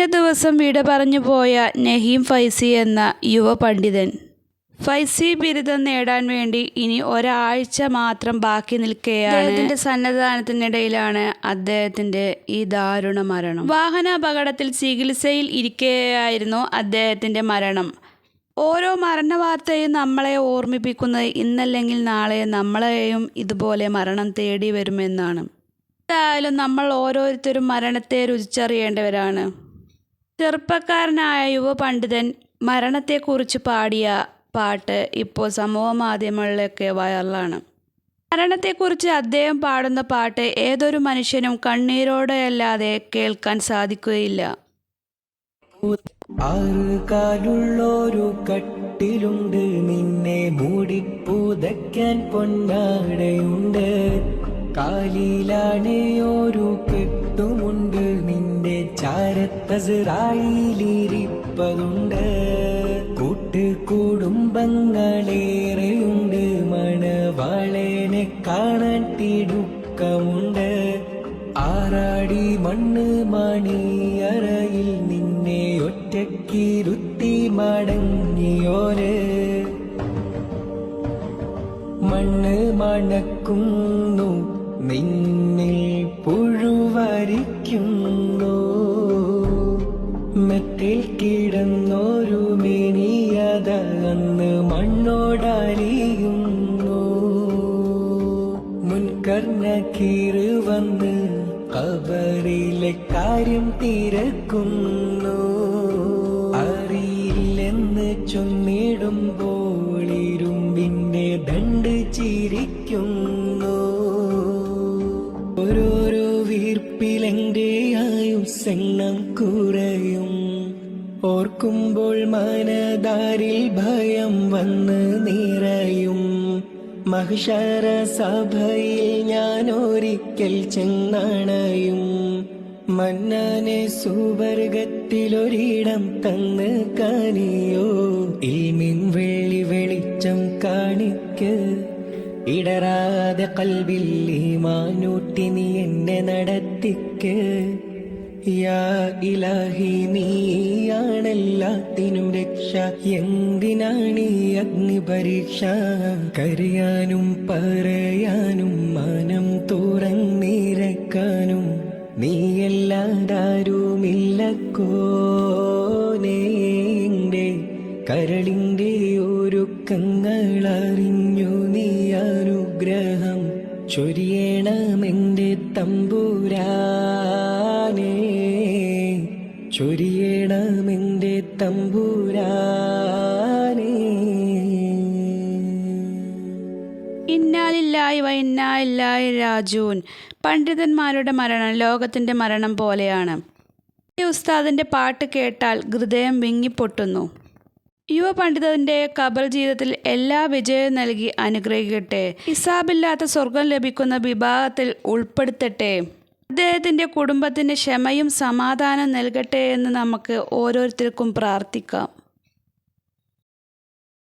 കഴിഞ്ഞ ദിവസം വിട പറഞ്ഞു പോയ നഹീം ഫൈസി എന്ന യുവ പണ്ഡിതൻ. ഫൈസി ബിരുദം നേടാൻ വേണ്ടി ഇനി ഒരാഴ്ച മാത്രം ബാക്കി നിൽക്കുകയാണ് അദ്ദേഹത്തിന്റെ സന്നദ്ധാനത്തിനിടയിലാണ് അദ്ദേഹത്തിന്റെ ഈ ദാരുണ മരണം. വാഹനാപകടത്തിൽ ചികിത്സയിൽ ഇരിക്കുകയായിരുന്നു അദ്ദേഹത്തിന്റെ മരണം. ഓരോ മരണ വാർത്തയും നമ്മളെ ഓർമ്മിപ്പിക്കുന്നത് ഇന്നല്ലെങ്കിൽ നാളെ നമ്മളെയും ഇതുപോലെ മരണം തേടി വരുമെന്നാണ്. എന്തായാലും നമ്മൾ ഓരോരുത്തരും മരണത്തെ രുചിച്ചറിയേണ്ടവരാണ്. ചെറുപ്പക്കാരനായ യുവ പണ്ഡിതൻ മരണത്തെക്കുറിച്ച് പാടിയ പാട്ട് ഇപ്പോൾ സമൂഹ മാധ്യമങ്ങളിലൊക്കെ വൈറലാണ്. മരണത്തെക്കുറിച്ച് അദ്ദേഹം പാടുന്ന പാട്ട് ഏതൊരു മനുഷ്യനും കണ്ണീരോടെയല്ലാതെ കേൾക്കാൻ സാധിക്കുകയില്ല. ആറുകാലുള്ളൊരു കട്ടിലുണ്ട് നിന്നെ മൂടിപ്പൂതയ്ക്കാൻ പൊന്നാടയുണ്ട്. കാലിലാണേ ഒരു കെട്ടുമുണ്ട് ചാരത്തസറായിലിരിപ്പതുണ്ട് കൂട്ടു കുടുംബങ്ങളേറെയുണ്ട് മണവാളനെ കാണാൻ തിടുക്കമുണ്ട്. ആറാടി മണ്ണ് മണിയറയിൽ നിന്നെ ഒറ്റക്കിരുത്തി മടങ്ങിയോര് മണ്ണ് മണക്കുന്നു നിന്നിൽ പുഴുവരിക്കുന്നു. മെത്തിൽ കിടന്നൊരു മിനിയത അന്ന് മണ്ണോടലിയുന്നു. മുൻകർണ കീറ് വന്ന് കബറിലെ കാര്യം തിരക്കുന്നു. അറിയില്ലെന്ന് ചൊന്നിടുമ്പോൾ ഓർക്കുമ്പോൾ മനദാരിൽ ഭയം വന്ന് നിറയും. മഹിഷാര സഭയിൽ ഞാൻ ഒരിക്കൽ ചെന്നണയും. മന്നാനെ സുവർഗത്തിലൊരിടം തന്ന് കാണിയോ? ഇൽമിൻ വെള്ളി വെളിച്ചം കാണിക്ക്. ഇടരാതെ കൽവിൽ മാനൂട്ടി നീ എന്നെ നടത്തിക്ക്. യാ ഇലാഹി നീയാണെല്ലാത്തിനും രക്ഷ. എന്തിനാണ് ഈ അഗ്നി പരീക്ഷ കരയാനും പറയാനും മനം തുറന്നിരക്കാനും നീയല്ലാതാരുമില്ലക്കോനേന്റെ കരളിന്റെ ഒരുക്കങ്ങളറിഞ്ഞു നീ അനുഗ്രഹം ചൊരിയണമെന്റെ തമ്പൂരാനേ. ചൊരിയണമെന്റെ തമ്പൂരാനേ. ഇന്നാലില്ലായി വൈന്നാലില്ലായി രാജൂൻ. പണ്ഡിതന്മാരുടെ മരണം ലോകത്തിന്റെ മരണം പോലെയാണ്. ഉസ്താദിന്റെ പാട്ട് കേട്ടാൽ ഹൃദയം വിങ്ങിപ്പൊട്ടുന്നു. യുവ പണ്ഡിതന്റെ കബൽ ജീവിതത്തിൽ എല്ലാ വിജയവും നൽകി അനുഗ്രഹിക്കട്ടെ. ഹിസാബില്ലാത്ത സ്വർഗം ലഭിക്കുന്ന വിഭാഗത്തിൽ ഉൾപ്പെടുത്തട്ടെ. അദ്ദേഹത്തിന്റെ കുടുംബത്തിന് ക്ഷമയും സമാധാനം നൽകട്ടെ എന്ന് നമുക്ക് ഓരോരുത്തർക്കും പ്രാർത്ഥിക്കാം.